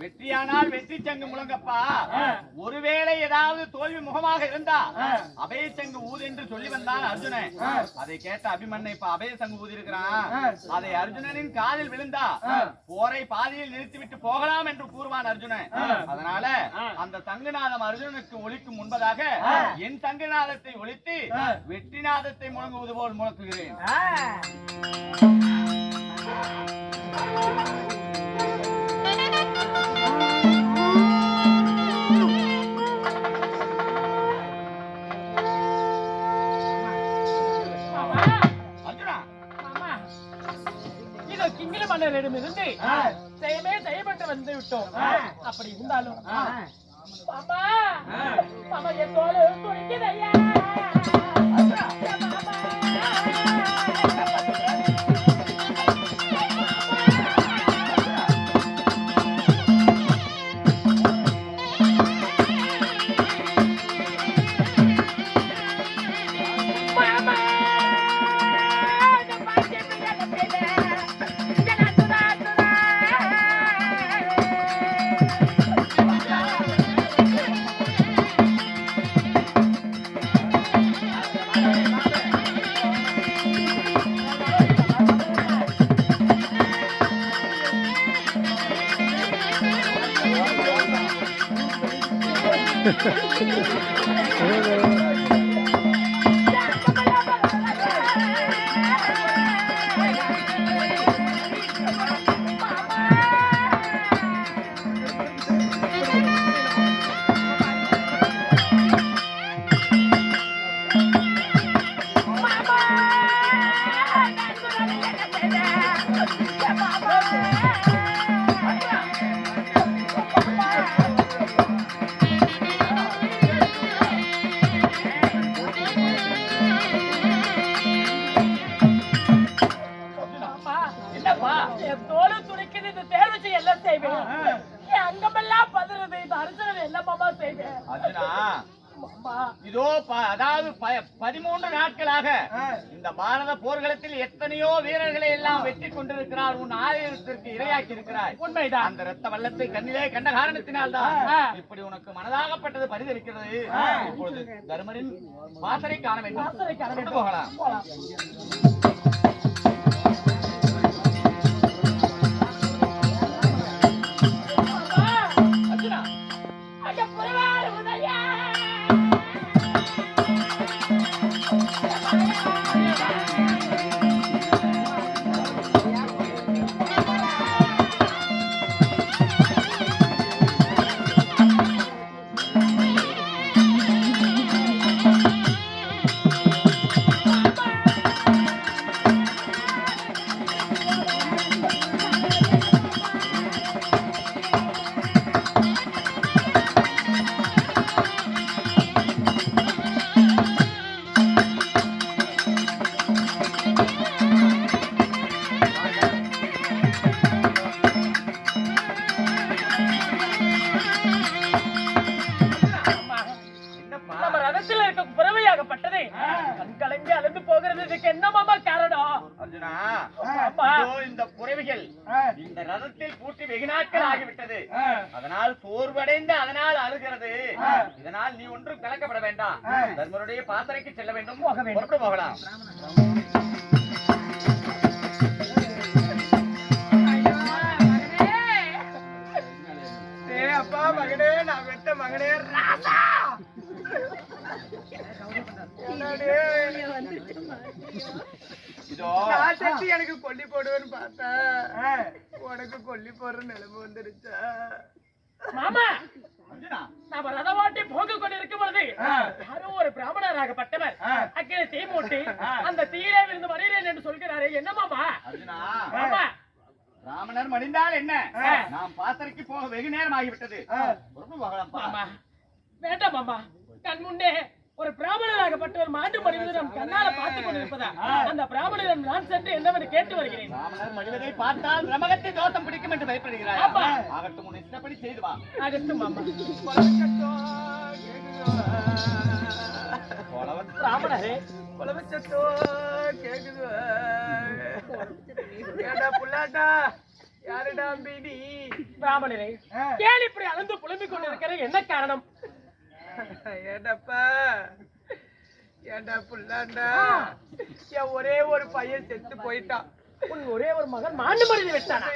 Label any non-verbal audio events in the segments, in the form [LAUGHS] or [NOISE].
வெற்றியானால் வெற்றி சங்கு முழங்கப்பா. ஒருவேளை ஏதாவது தோல்வி முகமாக இருந்தா அபய சங்கு ஊது என்று சொல்லி வந்தான் அர்ஜுனன். அதை கேட்ட அபிமன்னை இப்ப அபய சங்கு ஊதி இருக்கிறான். அதை அர்ஜுனனின் காதில் விழுந்தா போரை பாதியில் நிறுத்திவிட்டு போகலாம் என்று கூறுவான் அர்ஜுனன். அதனால அந்த சங்குநாதம் அர்ஜுனனுக்கு ஒலிக்கும் முன்பதாக என் சங்குநாதத்தை ஒலித்து வெற்றிநாதத்தை முழங்குவது போல் முழக்குகிறேன். மன்னரிடமிருந்து செய்யமே செய்யப்பட்டு வந்து விட்டோம். அப்படி இருந்தாலும் மாமா மாமா என் தோல் துடிக்குதையா மாமா, அங்கமெல்லாம் பதறுது இந்த அரசன் என்ன மாமா செய்வேன் அர்ஜுனா இதோ அதாவது பதிமூன்று நாட்களாக இந்த பாரத போர்க்களத்தில் எத்தனையோ வீரர்களை எல்லாம் வெற்றி கொண்டிருக்கிறார் உன் ஆயுதத்திற்கு இரையாக்கி இருக்கிறாய் உண்மைதான். அந்த ரத்த வெள்ளத்தை கண்ணிலே கண்ட காரணத்தினால்தான் இப்படி உனக்கு மனதாகப்பட்டது பரிதளிக்கிறது இப்பொழுது தருமரின் வாசலை காண வேண்டும். போகலாம். எனக்கு கொல்லி போடுவேன்னு பார்த்தேன் உனக்கு கொல்லி போடுற நிலைமை வந்துருச்சா? மாமா ரதம் ஓட்டி போக கொண்டிருக்கும் பொழுது யாரோ ஒரு பிராமணராகப்பட்டவர் அக்கில தீ மூட்டி அந்த தீயிலே விழுந்து மறியேன் என்று சொல்கிறாரே என்ன மாமா? அர்ஜுனா மாமா ராமணர் மடிந்தால் என்ன? நாம் பாசறைக்கு போக வெகு நேரம் ஆகிவிட்டது. வேண்டாம் மாமா. கண் முன்னே ஒரு பிராமணராகப்பட்டவர் மாண்டு மடிவது நம் கண்ணால பார்த்துக் கொண்டிருப்பதா? அந்த பிராமணரிடம் நான் சென்று என்னவென்று கேட்டு வருகிறேன். ராமணர் மடிவதை பார்த்தால் ரமகத்தை தோட்டம் பிடிக்கும் என்று பயப்படுகிறாய். ஆமா. ஆகட்டும் உன் இஷ்டப்படி செய்து வா. ஆகட்டும் மாமா. போலவன் பிராமணரே குலவச்சத்தோ கேக்குது ஏடா புள்ளாட்டா? யாருடா அம்பி நீ பிராமணரே ஏன் இப்படி அழுந்து புலம்பிக் கொண்டிருக்கிற என்ன காரணம்? ஏண்டப்பா? ஏண்டா புள்ளாண்டா என் ஒரே ஒரு பையன் செத்து போயிட்டான். உன் ஒரே ஒரு மகன் மாண்டு மனித விட்டானா?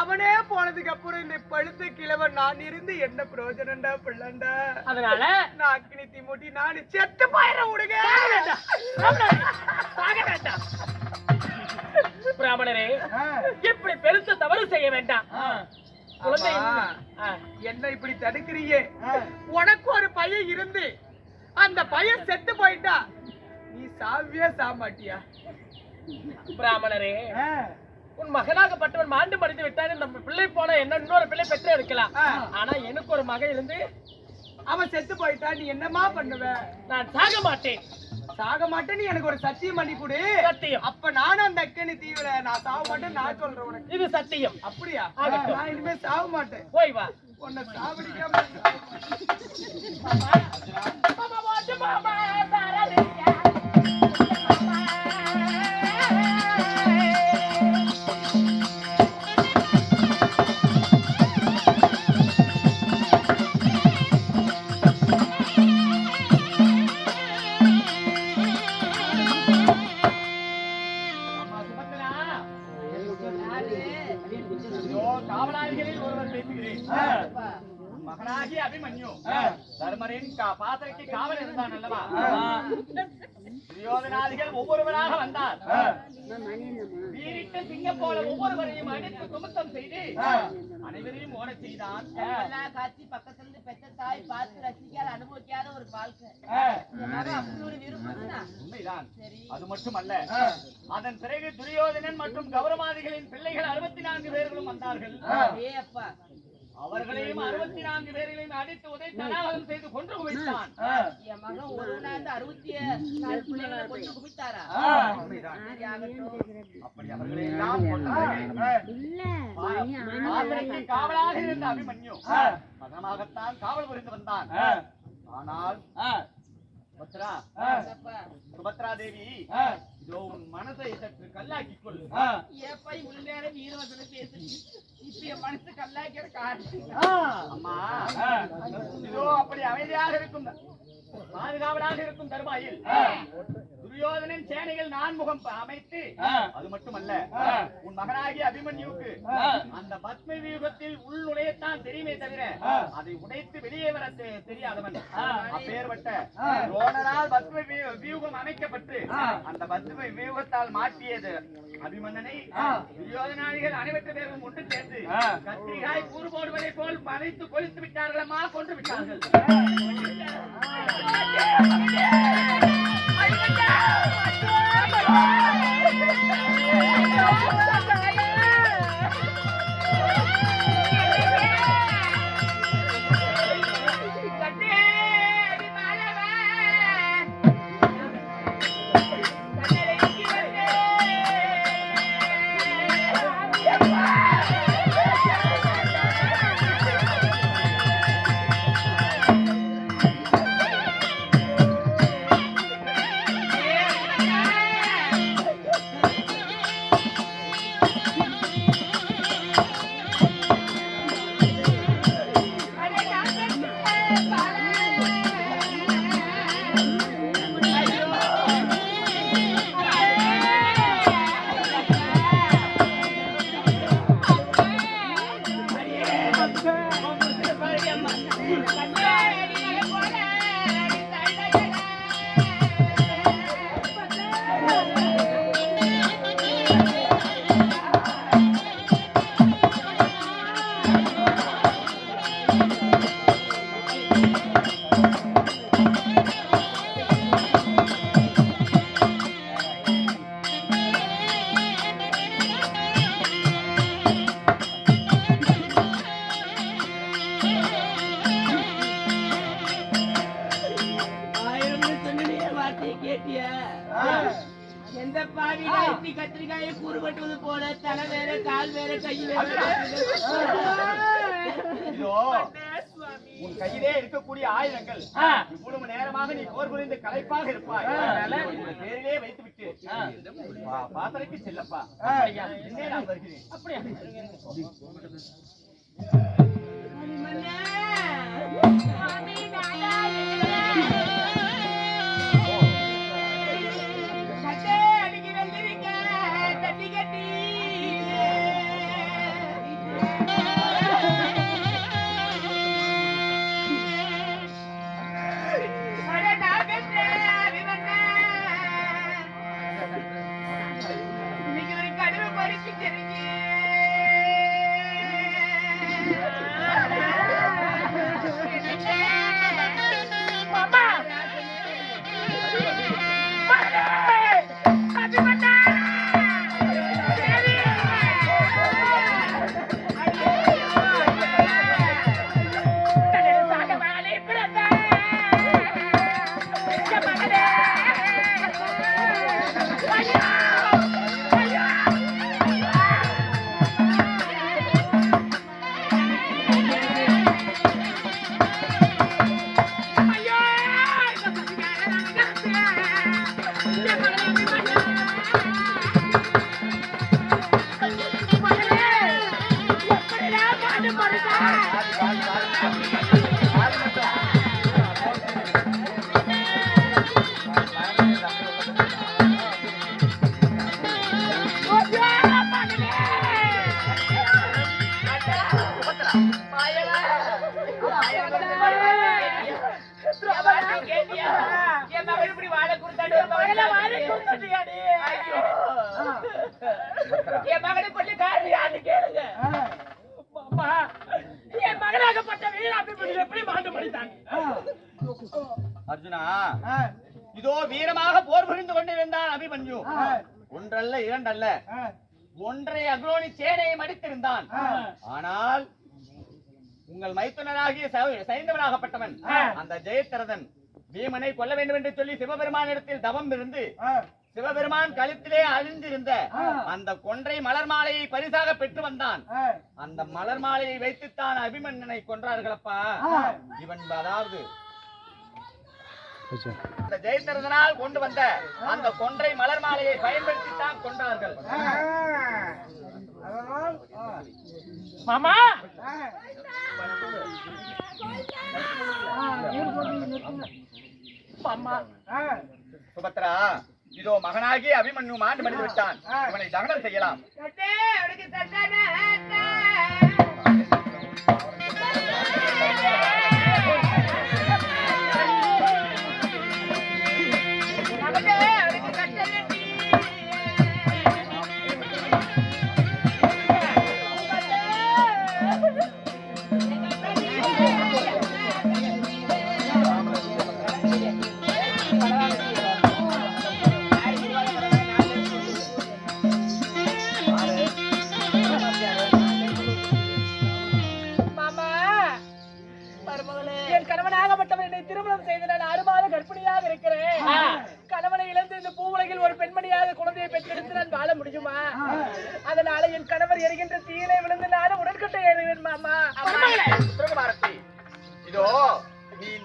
அவனே போனதுக்கு அப்புறம் இந்த பழுத்த கிழவன். நான் இருந்து என்ன பிரயோஜனம்டா புள்ளாண்டா அதனால நான் அக்னி திமுட்டி நான் செத்து போயிடுறேன் விடுங்க. பிராமணரே, இப்படி பெருத்த தவறு செய்ய வேண்டாம். என்ன இப்படி தடுக்கிறீங்க? உனக்கு ஒரு பையன் இருந்து அந்த பையன் செத்து போயிட்டா. நீ சாவியா சாமாட்டியா? பிராமணரே உன் மகனாகப்பட்டவன் மாண்டு மடிந்து விட்டான் நம்ம பிள்ளை போன என்ன இன்னொரு பிள்ளை பெற்று எடுக்கலாம். ஆனா எனக்கு ஒரு மகன் இருந்து அவன் செத்து போயிட்டா நீ என்னமா பண்ணுவ? நான் சாக மாட்டேன். சாக மாட்டேன்னு எனக்கு ஒரு சத்தியம் பண்ணி கொடு. சத்தியம். அப்ப நானும் அந்த அக்கனி தீவிர நான் சாக மாட்டேன் நான் சொல்றேன் உனக்கு. இது சத்தியம். அப்படியா. நான் இனிமே சாக மாட்டேன். போய் வா. உன்னை சாவடிக்காம ஒவ்வொருவரையும் அடித்து குமுத்தம் செய்து அனைவரையும் ஓடச் செய்தான். எல்லாம் காட்சி பக்கத்துல இருந்து பெத்த தாய் பார்த்து ரசிக்காத அனுபவிக்காத ஒரு வாழ்க்கை. அப்படி ஒரு உண்மைதான். அது மட்டுமல்ல. அதன் பிறகு துரியோதனன் மற்றும் கௌரவாதிகளின் பிள்ளைகள் அறுபத்தி நான்கு பேர்களும் வந்தார்கள். ஏ அப்பா. அவர்களையும் அறுபத்தி நான்கு பேர்களையும் அடித்து உதை தடாகம் செய்து கொன்று குவித்தான். என் மகன் ஒரு நாள் அறுபத்தி நாலு பிள்ளைகளை குவித்தாரா. அப்படி அவர்களை எல்லாம் கொண்டார்கள் காவலாக இருந்த அபிமன்யு. மகனாகத்தான் காவல் புரிந்து வந்தான். ஆனால் சுபத்ரா சுபத்ரா தேவி இதோ உன் மனதை சற்று கல்லாக்கிக் கொள் ஏப்பா இவ்வளவு நேரம் வீரவசனம் பேசுறீங்க இப்ப என் மனசு கல்லாக்கிற காரணம். அம்மா இதோ அப்படி அமைதியாக இருக்கும். பாதுகாவலாக இருக்கும் தருவாயில். துரியோதனின் சேனைகள் நான்முகம் அமைத்து அது மட்டுமல்ல உன் மகனாகிய அபிமன்யுக்கு அந்த பத்ம வியூகத்தில் உள் நுழையத்தான் தெரியுமே தவிர அதை உடைத்து வெளியே வர தெரியாதவன். அப்பேற்பட்ட ரோணனால் பத்ம வியூ- வியூகம் அமைக்கப்பட்டு அந்த பத்ம வியூகத்தால் மாற்றியது அபிமன்னனை. துரியோதனாதிகள் அனைவற்ற பேரும் ஒன்று சேர்ந்து கத்திரிகாய் கூறு போடுவதை போல் மறைத்து கொளித்து விட்டார்களம்மா கொன்று விட்டார்கள். ஆயிரம் எந்த பாவிடா இப்படி கத்திரிக்காயை கூறு கட்டுவது போல தலை வேற கால் வேற கை வேற. உன் கையிலே இருக்கக்கூடிய ஆயுதங்கள். இவ்வளவு நேரமாக நீ போர் புரிந்து களைப்பாக இருப்பாய். பேரிலே வைத்து விட்டு பாசறைக்கு செல்லப்பா. நான் வருகிறேன். அப்படியா? [LAUGHS] என் மகள் இப்படி வாழ கொடுத்தாடு என் மகனை கொஞ்சம் காரணம் யாருன்னு கேளுங்க மாமா என் மகனாகப்பட்ட வீராபிமணி எப்படி மாண்டு மடித்தான் அர்ஜுனா இதோ வீரமாக போர் புரிந்து கொண்டிருந்தான் அபிமன்யு. ஒன்றல்ல இரண்டல்ல. ஒன்றை அக்ரோனி சேனையை மடித்திருந்தான். ஆனால் உங்கள் மைத்துனராகிய சைந்தவனாகப்பட்டவன் அந்த ஜெயத்திரதன் பீமனை கொல்ல வேண்டும் என்று சொல்லி சிவபெருமானிடத்தில் தவம் இருந்து சிவபெருமான் கழுத்திலே அழிந்திருந்த அந்த கொன்றை மலர் மாலையை பரிசாக பெற்று வந்தான். அந்த மலர் மாலையை வைத்துத்தான் அபிமன்னனை கொன்றார்களப்பா. இவன் அதாவது அந்த ஜெயத்திரதனால் கொண்டு வந்த அந்த கொன்றை மலர் மாலையை பயன்படுத்தித்தான் கொண்டார்கள். மாமா! மாமா! சுபத்ரா இதோ மகனாகி அபிமன்யு மாண்டு மடிந்து விட்டான். இவனை தகனம் செய்யலாம்.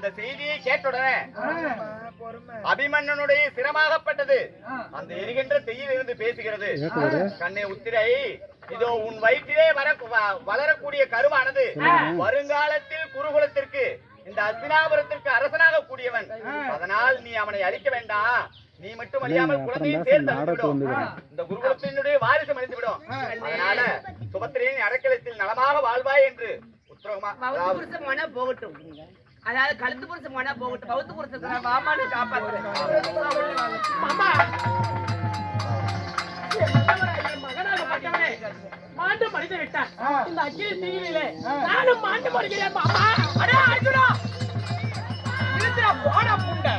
நீ இந்த செய்தியை கேட்டுடனே அபிமன்னனுடைய சிரமாகப்பட்டது அந்த எரிகின்ற தீயில் இருந்து பேசுகிறது. கண்ணே உத்திரை இதோ உன் வயிற்றிலே வர வளரக்கூடிய கருவானது. வருங்காலத்தில் குருகுலத்திற்கு இந்த அஸ்தினாபுரத்திற்கு அரசனாக கூடியவன். அதனால் நீ அவனை அழிக்க வேண்டாம் நீ மட்டும் அழியாமல் குழந்தையும் சேர்ந்து அழிந்துவிடும் இந்த குருகுலத்தினுடைய வாரிசு அழிந்துவிடும் அதனால சுபத்திரையின் அடக்கலத்தில் நலமாக வாழ்வாய் என்று உத்தரவமா போகட்டும். அதாவது கழுத்து புருஷன் போனா போகட்டும். பௌத்த புருஷன் மாமான்னு காப்பாத்துறேன் மாமா. மாண்டு மடிந்து விட்டான் இந்த நானும் மாண்டு மடிக்கிறேன் மாமா. அடே அர்ஜுனா. புண்டை.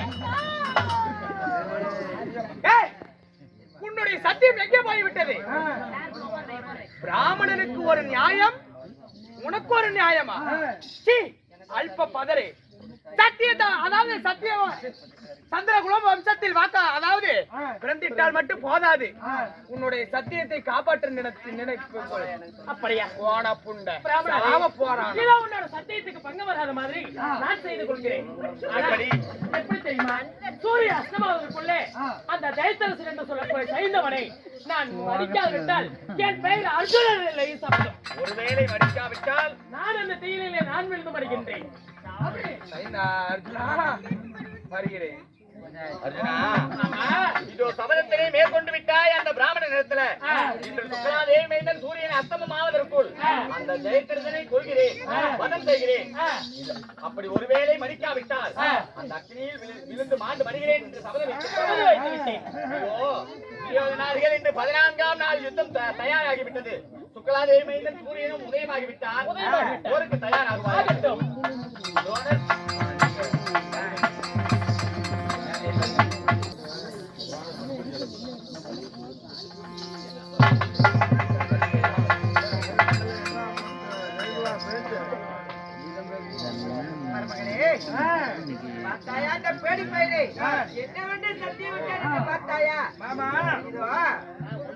ஏய், உன்னுடைய சத்தியம் எங்கே போய்விட்டது? பிராமணனுக்கு ஒரு நியாயம் உனக்கு ஒரு நியாயமா? சீ, அல்ப பதரே சத்தியத்தை அதாவது சத்தியம் சந்திரகுலம் வம்சத்தில் வாக்கா அதாவது பிறந்திட்டால் மட்டும் போதாது. உன்னுடைய சத்தியத்தை காப்பாற்ற நினைத்து நினைப்பு அப்படியா? போன புண்ட. சாவ போறான்? உன்னோட சத்தியத்துக்கு பங்கம் வராத மாதிரி நான் செய்து கொள்கிறேன். எப்படி? தெரியுமா? சூரிய அஸ்தமாவதற்குள்ளே அந்த தைத்தரசன் என்று சொல்லக்கூடிய சைந்தவனை நான் மதிக்காவிட்டால் என் பெயர் அர்ஜுனன் இல்லை சபதம் ஒருவேளை மடிக்காவிட்டால் நான் அந்த தீயிலே நான் விழுந்து மடிக்கின்றேன். வருகிறேன். அர்ஜுனா. ஆமா. இதோ சபதத்தினை மேற்கொண்டு விட்டாய் அந்த பிராமண நிலத்துல இன்று சுக்கராதேவி மைந்தன் சூரியன் அஸ்தமம் ஆவதற்குள் அந்த ஜெயத்திரதனை கொள்கிறேன் வதம் செய்கிறேன். அப்படி ஒருவேளை மறிக்காவிட்டால் அந்த அக்னியில் விழு- விழுந்து மாண்டு மடிகிறேன் என்று சபதம் இன்று பதினான்காம் நாள் யுத்தம் தயாராகிவிட்டது. சுக்கலாதேவி மைந்தன் சூரியனும் உதயமாகிவிட்டார். போருக்கு தயாராகுவார் ஆகட்டும். துரோணர் பார்த்தாயா இந்த பேடி பயிரை என்ன வந்து சத்தியம் பார்த்தாயா மாமா இதோ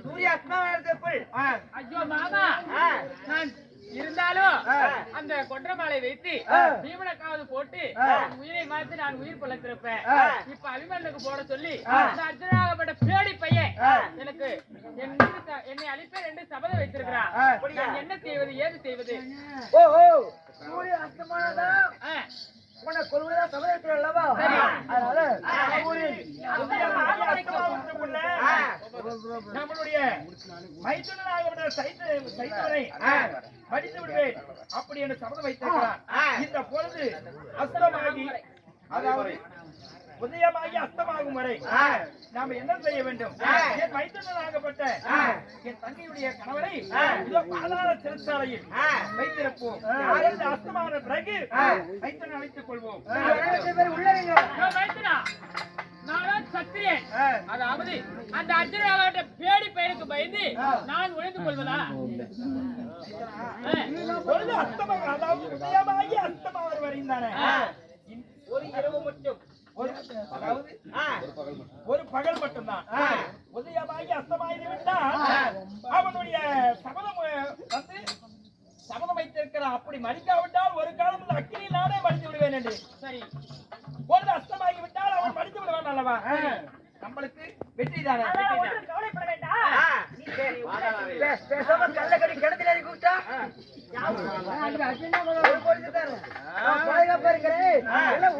சூரிய அஸ்தமனத்திற்குள் ஐயோ மாமா நான் இருந்தாலும் அந்த கொன்ற மாலை வைத்து பீமனக்காவது போட்டு உயிரை மாத்தி நான் உயிர் பிழைத்திருப்பேன். இப்ப அபிமன்னுக்கு போட சொல்லி இந்த அர்ஜுனாகப்பட்ட பேடி பையன் எனக்கு என்னை அழிப்பேன் என்று சபதம் வைத்திருக்கிறான். நான் என்ன செய்வது? ஏது செய்வது? ஓ ஓ. சூரிய அஸ்தமானதான் உன்னை கொள்வதா அல்லவா. அதனால நம்மளுடைய மைத்துனராக சைத்தவரை மடித்து விடுவேன் அப்படி என்று சபதம் வைத்திருக்கிறார். இந்த பொழுது அஸ்தமாகி அதாவது உதயமாகி அஸ்தமாகும் வரை நாம என்ன செய்ய வேண்டும்? என் மைத்துனராகப்பட்ட என் தங்கையுடைய கணவரை இதோ பாதாள சிறைச்சாலையில் வைத்திருப்போம். அஸ்தமான பிறகு மைத்துனை அழைத்துக் கொள்வோம். மைத்துனா, நானும் சத்திரியன். அதாவது அந்த அர்ஜுனாகப்பட்ட பேடி பையனுக்கு பயந்து நான் ஒழிந்து கொள்வதா? அஸ்தமம் அதாவது உதயமாகி அஸ்தமாவது வரையும் தானே ஒரு இரவு மட்டும். ஒரு பகல் மட்டும்தான். உதயமாகி அஸ்தமாகி விட்டால் அவனுடைய சபதம் வந்து சபதம் வைத்திருக்கிறான் அப்படி மடிக்காவிட்டால் ஒரு காலம் அக்கினியில் நானே மடித்து விடுவேன் என்று. சரி. பொழுது அஸ்தமாகி விட்டால் அவன் மடித்து விடுவான் அல்லவா? நம்மளுக்கு வெற்றி தானே? கவலைப்பட வேண்டாம். கள்ளக்கடி கிணத்துல இறக்கி விட்டா? ஒரு பொழுது தானே நான் பாதுகாப்பா இருக்கிறேன் எல்லாம்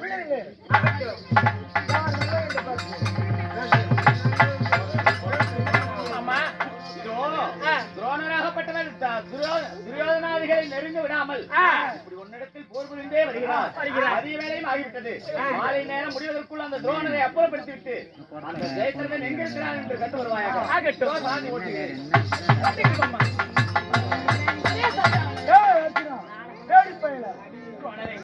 அதிக வேலையும் ஆகிவிட்டது. மாலை நேரம் முடிவதற்குள் அந்த துரோணரை அப்புறப்படுத்தி விட்டு அந்த ஜெயத்திரன் எங்க இருக்கிறான் என்று கண்டு வருவாயாக. ஆகட்டும். ஓட்டுகிறேன்